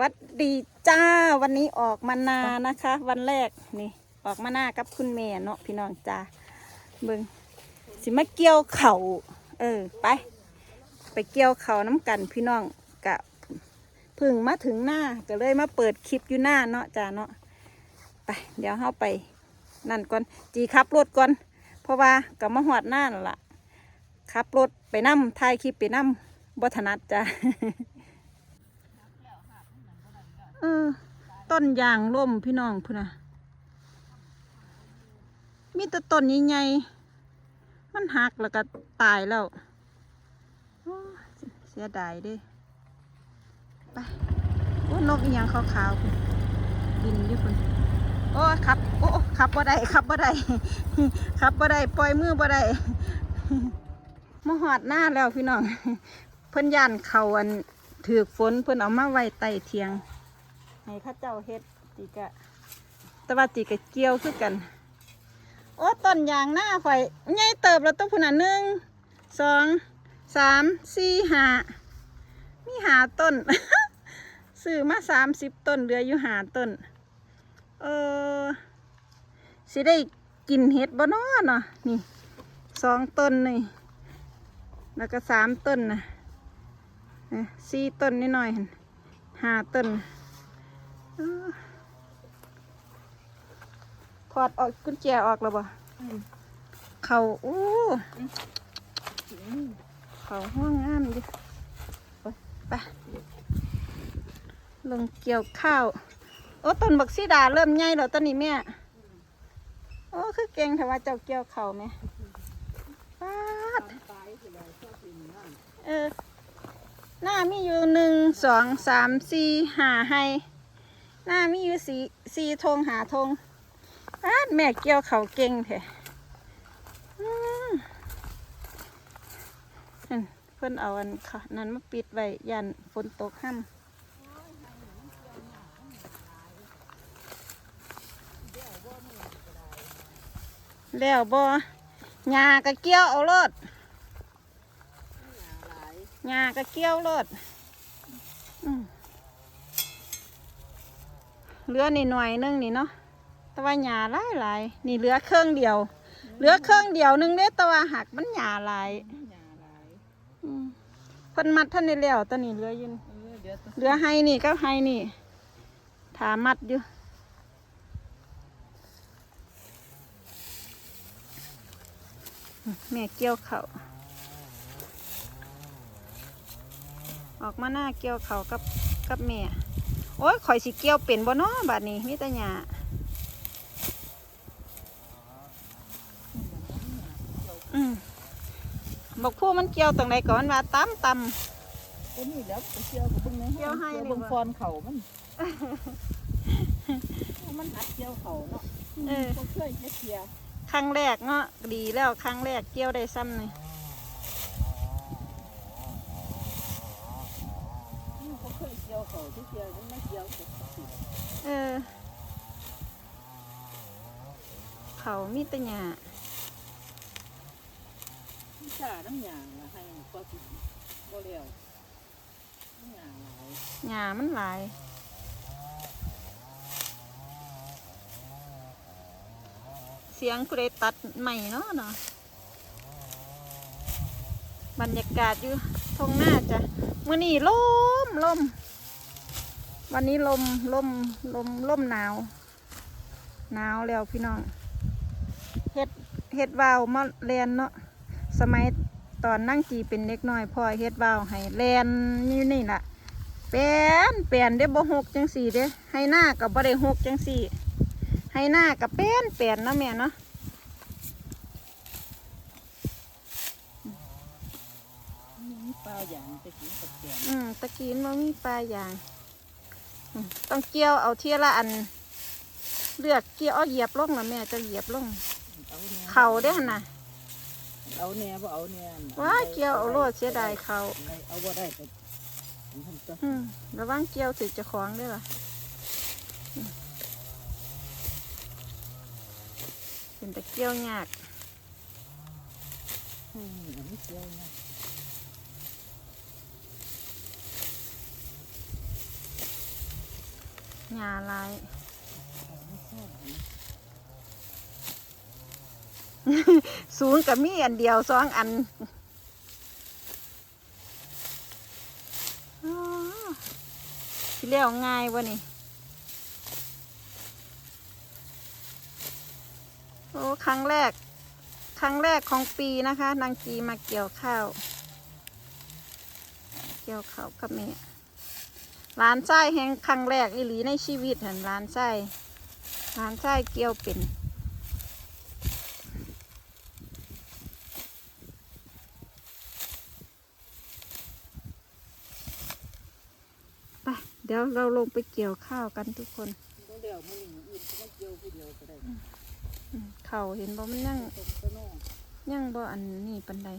วัสดีจ้าวันนี้ออกมานานะคะ วันแรกนี่ออกมานากับคุณแม่เนาะพี่น้องจ้าเบิงสิมาเกี่ยวเข่าเออไป ไปเกี่ยวเข่าน้ำกันพี่น้องกะพึ่งมาถึงหน้าก็เลยมาเปิดคลิปอยู่หน้าเนาะจ้าเนาะไปเดี๋ยวเข้าไปนั่นก่อนจีขับรถก่อน เพราะว่ากับมาหอดหน้านั่นละขับรถไปนั่มถ่ายคลิปไปนั่มบัถนัดจ้า เออ ต้นยางล่มพี่น้องพุ่นนะมีแต่ต้นใหญ่ๆมันหักแล้วก็ตายแล้วเสียดายด้ไปโอ้นกอีหยังขาวๆบินอยู่พุ่นโอ้ขับ โอ้ขับบ่ได้ขับบ่ได้ขับบ่ได้ปล่อยมือบ่ได้มาหอดหน้าแล้วพี่น้อง เพิ่นย่านเขาอันถือฝนเพิ่นเอามาไว้ใต้เทียง ให้ข้าเจ้าเฮ็ดตีกะแต่ว่าตีกะเกี่ยวคือกัน โอ้ต้นยางหน้าข่อยใหญ่เติบแล้วต้องพุ่นอะหนึ่งสองสามสี่ห้ามีหาต้น ซื้อมาสามสิบต้นเหลืออยู่หาต้น เออสิได้กินเห็ดบ่นาะเนาะนี่สองต้นนี่แล้วก็สามต้นนะสี่ต้นนิดหน่อยหั่นห้าต้น ถอดออกกุญแจออกแล้วบ่เขาอู้เขาห้องงามดิไปไปลงเกี่ยวข้าว โอ้ต้นบักซีดาเริ่มใหญ่แล้วตอนนี้แม่ โอ้คือเก่งแต่ว่าเจ้าเกี่ยวเข่าวไหมปาดเออหน้ามีอยู่หนึ่งสองสามสี่ห้าให้ หน้ามีอยู่สี่สี่ธงหาธงอาแม่เกี่ยวเขาเก่งแท้อืมนั่นเพิ่อนเอาอันค่ะนั้นมาปิดไว้ยันฝนตกห้ำแล้วบ่หญ้าก็เกี่ยวเอารถหญ้าก็เกี่ยวรถอืม เหลือนี่หน่อยนึงนี่เนาะแตะวันหยาหลายหลายๆนี่เหลือเครื่องเดียว เหลือเครื่องเดียวนึงเด้แตะวันหักมันหยาหลายอืมเพิ่นมัดท่านในแล้วตอนนี้เหลืออยินเหลือให้นี่ก็ให้นี่ถามัดอยู่อืมแม่เกี่ยวเขาวออกมาหน้าเกี่ยวเขาวกับกับแม่ โอ้ยข่อยสิเกี่ยวเป็นบ่เนาะบาดนี้มีแต่หญ้าอืมบอกพวกมันเกี่ยวตรงไหนก่อนว่าตำตตัวนี้แล้วไปเกี่ยวกับเบิ่งในเกี่ยวให้นี่เบิ่งบ่ฟอนเขามัน มันหัดเกี่ยวเขาเนาะำเออ บ่เคยเฮ็ดเกี่ยว ครั้งแรกเนาะดีแล้วครั้งแรกเกี่ยวได้ซ้ำนี่ บ่เคยเกี่ยวเขาที่เกี่ยวมันไม่เกี่ยวกับสิ เออ เขามีแต่หญ้าวิชาน้ำยางละให้ก็สิบ่แล้วน้ำยางหลายหญ้ามันหลายเสียงกูได้ตัดใหม่เนาะเนาะบรรยากาศอยู่ทงหน้าจ้ะมื่อนี้ลมลม วันนี้ลมลมลมลมหนาว หนาวแล้วพี่น้องเฮ็ดเฮ็ดวาวมาเรียนเนาะสมัยตอนนั่งจีเป็นเด็กน้อยพ่อเฮ็ดวาวให้เรียนอยู่นี่ล่ะเปลี่ยนเปลี่ยนได้บ่หกจังสี่เด้ให้หน้ากับบ่ได้หกจังสี่ ให้หน้ากับเปลี่ยนเปลี่ยนเนาะแม่เนาะมีปลาอย่างไปกินกับแกงอืมตะกี้มันมีปลาอย่างอืม ต้องเกี่ยวเอาเทียละอัน เลือกเกี่ยวเอาเหยียบลงนะแม่จะเหยียบลงเอาแหน่เข่าได้อหั่นนะเอาแหน่บ่เอาแหน่ว้าเกี่ยวเอาโลดเสียดายเข่าเอาบ่ได้ก็ทำตัวอืมระวังเกี่ยวถือจะคล้องได้ป่ะเป็นตะเกี่ยวยากอืมไม่เกี่ยวนะ หญ้าหลายศูนย์กับมีอันเดียวสองอันอ๋อสิเลี้ยวง่ายวะนี่ โอ้ ครั้งแรก ครั้งแรกของปีนะคะ นางจีมาเกี่ยวข้าว เกี่ยวข้าวกับแม่ ร้านไส้แห่งครั้งแรกอีหลีในชีวิตเห็นร้านไส้ร้านไส้เกี่ยวเป็นไปเดี๋ยวเราลงไปเกี่ยวข้าวกันทุกคนบ่าเกี่ยวเดียวก็ได้อืมเขาเห็นบ่มันยังตรงก็น้องยังบ่อันนี้ปันใด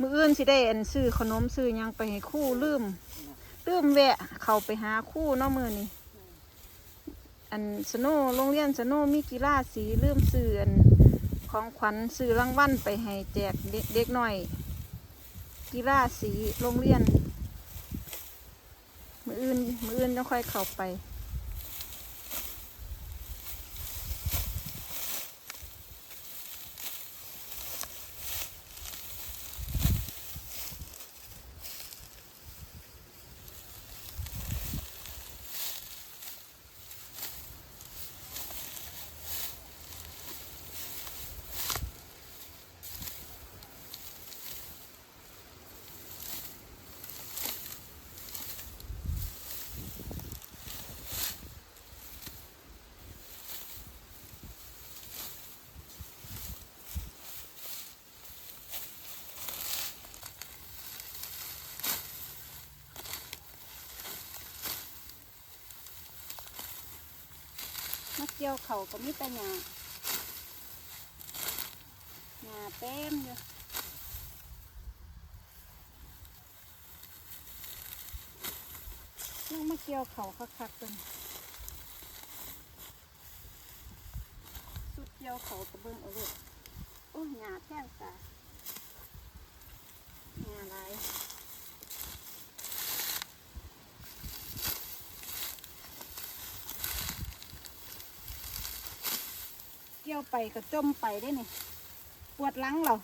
มืออื่นสิได้อันซื้อขนมซื้อยังไปให้คู่ลืม ตื้มแวะ เขาไปหาคู่เนาะมือนี่อันสโนโรงเรียนสโนมีกีฬาสีลืมสื่ออันของขวัญซื้อรางวัลไปให้แจกเด็กเด็กหน่อย กีฬาสีโรงเรียน มืออื่นมืออื่นจะค่อยเข้าไป กี่ยวเขาก็มีแต่หญ้าหญ้าเต็มอยู่ยังมาเกี่ยวเขาคักๆกันสุดเกี่ยวเขากระเบื้องเอาเลยโอ้หญ้าแท่งตาหญ้าหลี่ยวไปก็จมไปได้นี่ปวดหลังเรา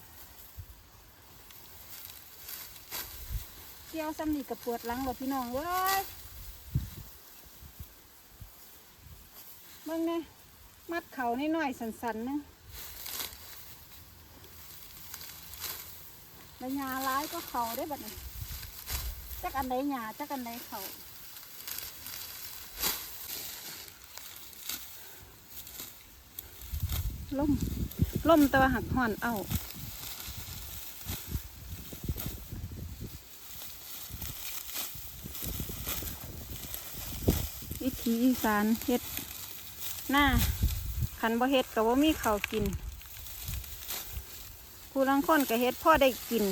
เกี่ยวซ้ำนี่กับปวดหลังเราพี่น้องเอ้ยเบิ่งเนี่ยมัดเขานิดหน่อยๆสันๆนึงแล้วหญ้าร้ายก็เขาได้บัดนี้จักอันใดหญ้าจักอันใดเขา ล่มล่มแต่ว่าหักห่อนเอาวิถีอีสานเฮ็ดหน้าขันบ่เฮ็ดก็บ่มีข้าวกิน ผู้ลังคนก็เฮ็ดพ่อได้กิน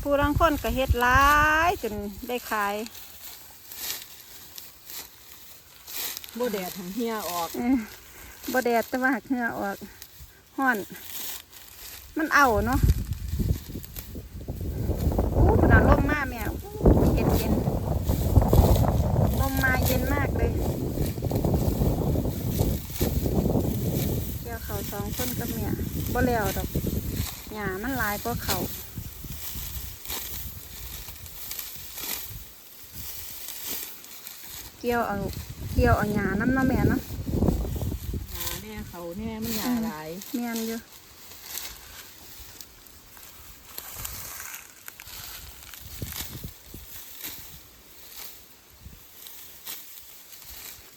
ผู้ลังคนก็เฮ็ดหลายจนได้ขายบ่แดดทั้งเหียออก บ่แดดแต่ว่าหักเหงื่อออกห้อน มันเอาเนาะอู้ขนาดลมมาแม่เย็นเย็นลมมาเย็นมากเลยเกี่ยวเขาสองคนกับแม่บ่แล้วดอกหญ้ามันลายกว่าเขาเกี่ยวเอาเกี่ยวเอาหญ้าน้ำเนาะแม่เนาะ เขาแน่มันหยาหลายเมียนอยู่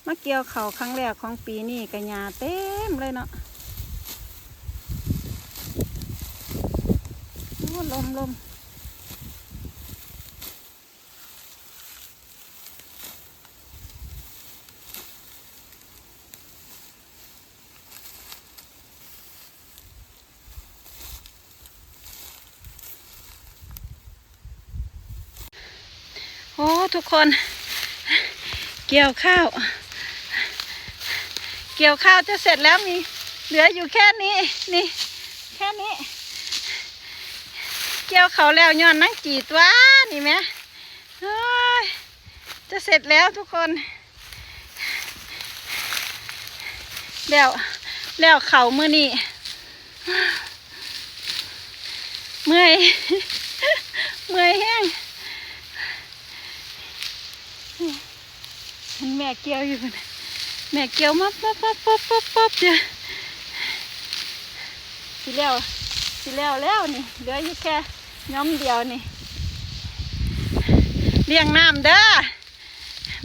มาเกี่ยวเขาครั้งแรกของปีนี้กระยาเต็มเลยเนาะลมลม โอ้ทุกคน เกี่ยวข้าว เกี่ยวข้าวจะเสร็จแล้วมีเหลืออยู่แค่นี้นี่แค่นี้ เกี่ยวเขาแล้วย้อนนั่งจีตัวนี่ไหมเฮ้จะเสร็จแล้วทุกคน แล้วแล้วเข่ามือนี่เมื่อย เมื่อยแห้งเห็ นแม่เกี่ยวอยู่นะแม่เกี่ยวมาป๊บป๊บป๊บป๊บป๊บเดียวสิแล้วสิแล้วแล้วนี่เหลืออยู่แค่ย้อมเดียวนี่เลี้ยงน้ำเด้อ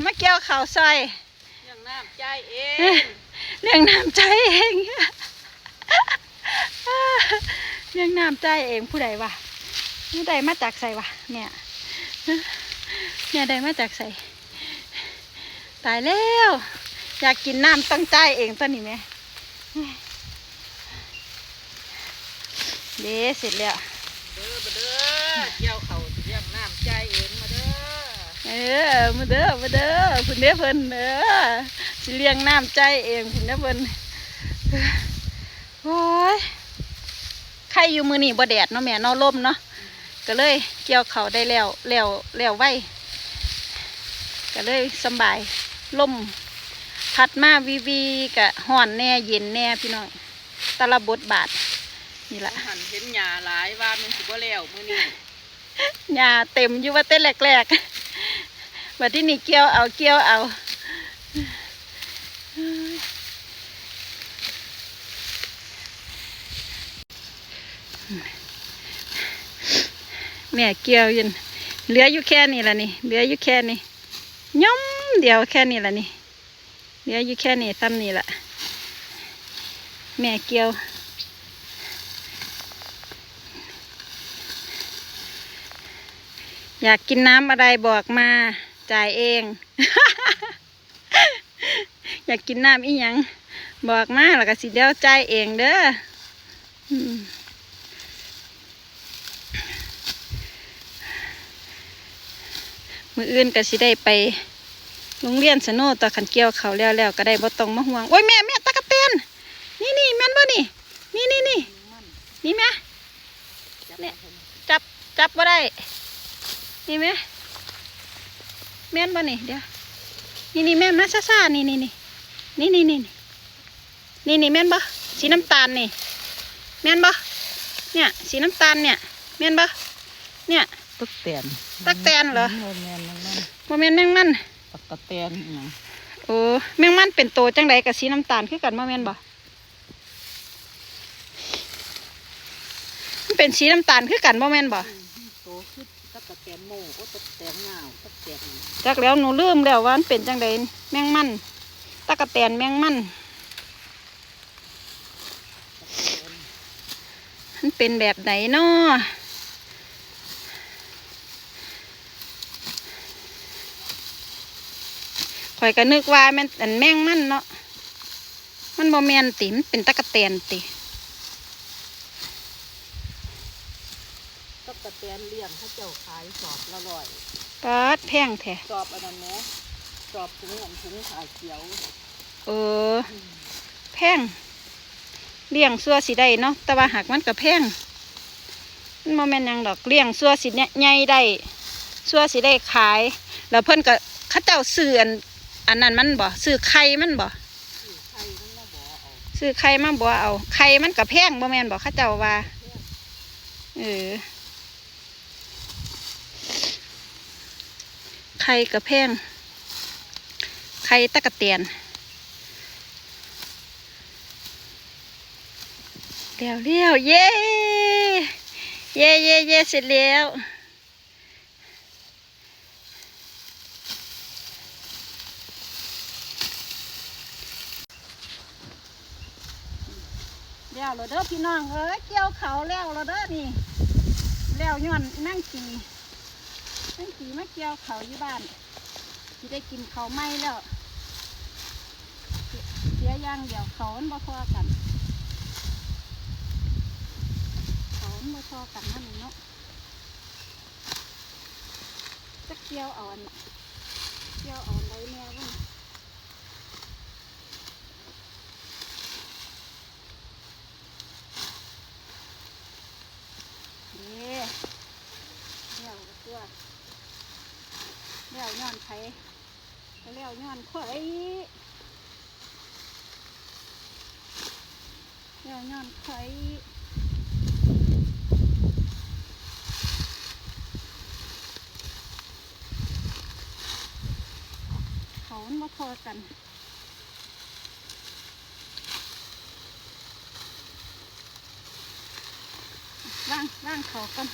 มาเกี่ยวเข่าวซอยอย่างน้ำใจเองเลี้ยงน้ำใจเองเลี้ยงน้ำใจเองผู้ใดวะผู้ใดมาจากใส่วะเนี่ยเนี่ยใดมาจากใส่ ตายแล้ว อยากกินน้ำต้องใจายเองตอนนี้ไหมเด้เสร็จแล้ว เด้อมาเด้อเกี่ยวเขาเรียงน้ำใจเองมาเด้อ เออมาเด้อมาเด้อคุณเด้อเพิ่นเด้อสิเลี้ยงน้ำใจเองคุณเด้อเพิ่นโอ้ยใครอยู่มือนี่บ่แดดเนาะแม่เนาะลมเนาะก็เลยเกี่ยวเขาวได้แล้วแล้วแล้วไว้ก็เลยสำบาย ลมพัดมาวีวีกะห่อนแน่เย็นแน่พี่น้องแตละบทบาทนี่ละหันเห็นหญ้าหลายว่ามันสิบ่แล้วมื้อนี้หญ้าเต็มอยู่ว่าเต้นแรกๆบัดที่นี่เกี่ยวเอาเกี่ยวเอาแม่เกี่ยวอยินเหลืออยู่แค่นี้ละนี่เหลืออยู่แค่นี้ย่อม เดียวแค่นี้ละนี่เหลืออยู่แค่นี้ซ้ำนี่ละแม่เกี่ยวอยากกินน้ำอะไรบอกมาจ่ายเอง อยากกินน้ำอีหยัง บอกมาแล้วก็สิเดียวจ่ายเองเด้ออืมมืออื่นก็สิได้ไป โรงเรียนสโนต่อขันเกี่ยวเขาวแล้วแล้วก็ได้บ่ต้องมาห่วงโอ้ยแม่แม่ตะกะเตนนี่นี่แม่นบ่นี่ นี่นี่นี่นี่แม่เนี่ยจับจับบ่ได้ นี่ไหมแม่นบ่นี่เดี๋ยวนี่นี่แม่นมาซ่าๆนี่นี่นี่นี่นี่นี่นี่นี่แม่นบ่สีน้ำตาลนี่แม่นบ่เนี่ยสีน้ำตาลเนี่ยแม่นบ่เนี่ยตักแตนตักแตนเหรอโมแมนนั่นบ่แม่นแมงมัน ตักกะแตนอหย่างโอ้แมงมันเป็นโตจังไดกับสีน้ำตาลคือกันบ่แม่นบ่มันเป็นสีน้ำตาลคือกันบ่แม่นบ่โตขึ้นตักกะแตนโมโอ้ตักแตนงาวตักแตนจักแล้วหนูลืมแล้วว่ามันเป็นจังไดแมงมันตะกะแตนแมงมันมันเป็นแบบไหนเนาะ ข่อยก็นึกว่าแมันอันแมงมันเนาะมันบ่แมนติมันเป็นตะกะแตนติตักกะแตนเลี้ยงเขาเจ้าขายสอบละร้อยปาดแพงแท้สอบอันนั้นแหนะสอบถุงอันถุงขาเขียวเออ แพงเลี้ยงซัวสิได้เนาะแต่ว่าหากมันก็แพงมันบ่แม่นหยังดอกเลี้ยงซัวสิเนี่ยใหญ่ได้ซัวสิได้ขาย แล้วเพิ่นก็เขาเจ้าซื้ออัน อันนั้นมันบ่ซื้อไข่มันบ่ซื้อไข่มันมาบ่เอาไข่มาบ่เอาไข่มันก็แพงบ่แมนบ่เขาเจ้าว่าเออไข่ก็แพงไข่ตะกะเตียนเร็วเร็วเย้เย้เย้เย้เสร็จแล้ว แล้วเรอเด้อพี่น้องเอ้ยเกี่ยวเขาแล้วเรอเด้อนี่แล้วย้อนนั่งกีนั่งกีมาเกี่ยวเขาอยู่บ้านสิได้กินเขาไหม้แล้วเสียย่างเดียวเขามันบ่พอกันเขามันบ่พอกันนั่นเนาะจะเกี่ยวเอาอันเกี่ยวเอาอันใดแน่วะเเลี้ยวตัวเลี้ยวย้อนไผไปเลี้ยวย้อนข่อยแล้วย้อนไข่เขามันมาพอกัน ล่างล่างเขากัน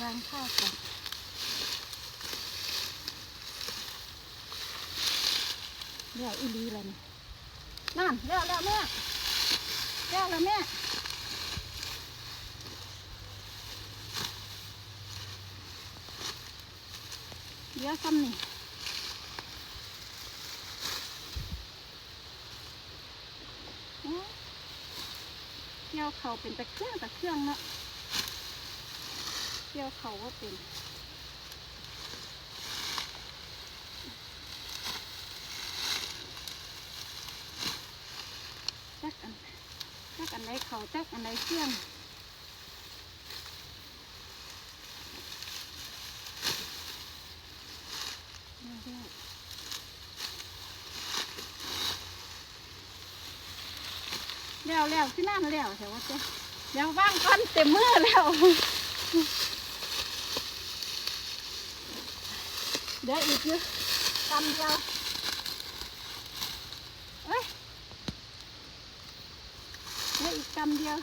ล่างข้าวกันเดี๋ยวอีหลีแล้วนี่นั่นเดี๋ยวแล้วแม่เดี๋ยวแล้วแม่เดี๋ยวซ้ำนี่ เกี่ยวเขาเป็นตะเครื่องตะเครื่องเนาะเกี่ยวเขาก็เป็นจักอันจักอันไหนเขาจักอันไหนเครื่อง เร็วเร็วที่นั่นเร็วแต่ว่าเจ๊เดี๋ยวว่างก้อนเต็มมือแล้ว เดี๋ยวอีกเยอะกำเดียวเอ้ยเดี๋ยวอีกกำเดียว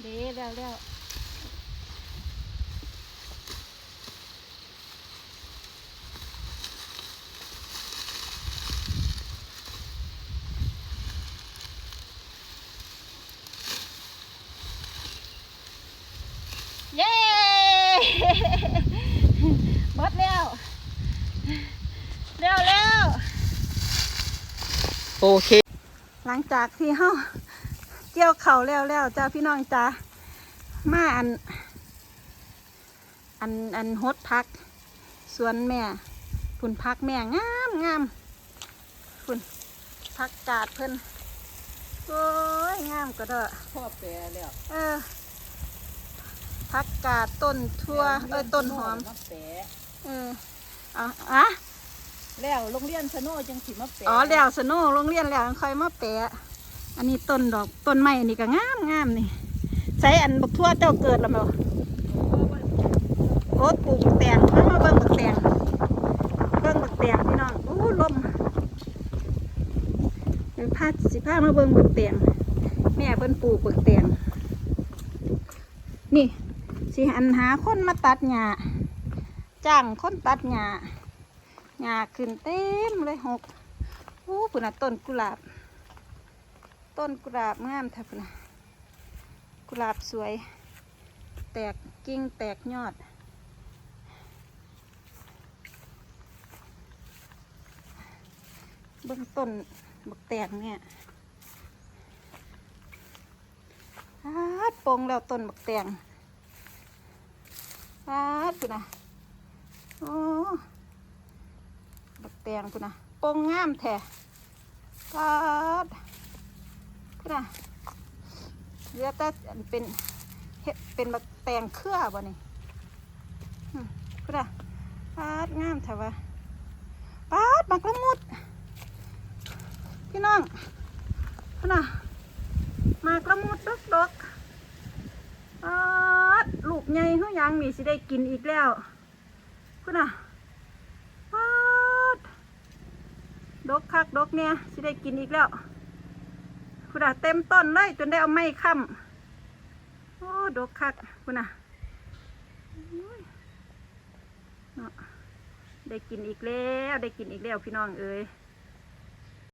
เดี๋ยวเร็วเร็วเย้ ห มดแล้วเร็วเร็วโอเค หลังจากที่เฮาเกี่ยวเข่าวแล้วแล้วจ้าพี่น้องจ้ามาอัน อันอันฮดพักสวนแม่ฝุ่นพักแม่งามงามฝุ่นพักกาดเพิ่นโอ้ยงามก็เด้อพ่อแปรแล้วเออพักกาดต้นทั่วเอ้ยต้นหอมมาแปร เออเอาอะแล้วโรงเรียนสโนจังสิมาแปรอ๋อแล้วสโนโรงเรียนแล้วค่อยมาแปะอันนี้ต้นดอกต้นไม้นี่ก็งามงามนี่ใส่อันบักทั่วเจ้าเกิดแล้วมั้โอ้ปลูกบักแตงมามาเบิ่งบักแตงเบิ่งบักแตงพี่น้องอู้ลมเดี๋ยวพาสิพามาเบิ่งบักแตงแม่เพิ่นปลูกบักแตงนี่สิหันหาคนมาตัดหญ้า จ้างคนตัดหญ้าหญ้าขึ้นเต็มเลยหกโอ้ปุ่นน่ะต้นกุหลาบ ต้นกุหลาบงามแท้ปุ่นน่ะกุหลาบสวย แตกกิ่งแตกยอดเบื้องต้นบักแตกเนี่ยอาดโปงแล้วต้นบักแตงอาดปุ่นนะ โอ้บักแตงพุ่นนะปงงามแท้ปาดพุ่นนะเลือแต่เป็นเห็ดเป็นบักแตงเครือบ่นี่หึพุ่นนะปาดงามแท้วะปาดบักละมุด พี่น้องพุ่นนะมากละมุดดกดกปาดลูกใหญ่เขายังนี่สิได้กินอีกแล้ว พุ่นนะปาดดกคักดกเนี่ยสิได้กินอีกแล้วคุณอะเต็มต้นเลยจนได้เอาไม้ค้ำโอ้ดกคักคุณอะอุ้ยเนาะได้กินอีกแล้ว ได้กินอีกแล้วพี่น้องเอ้ย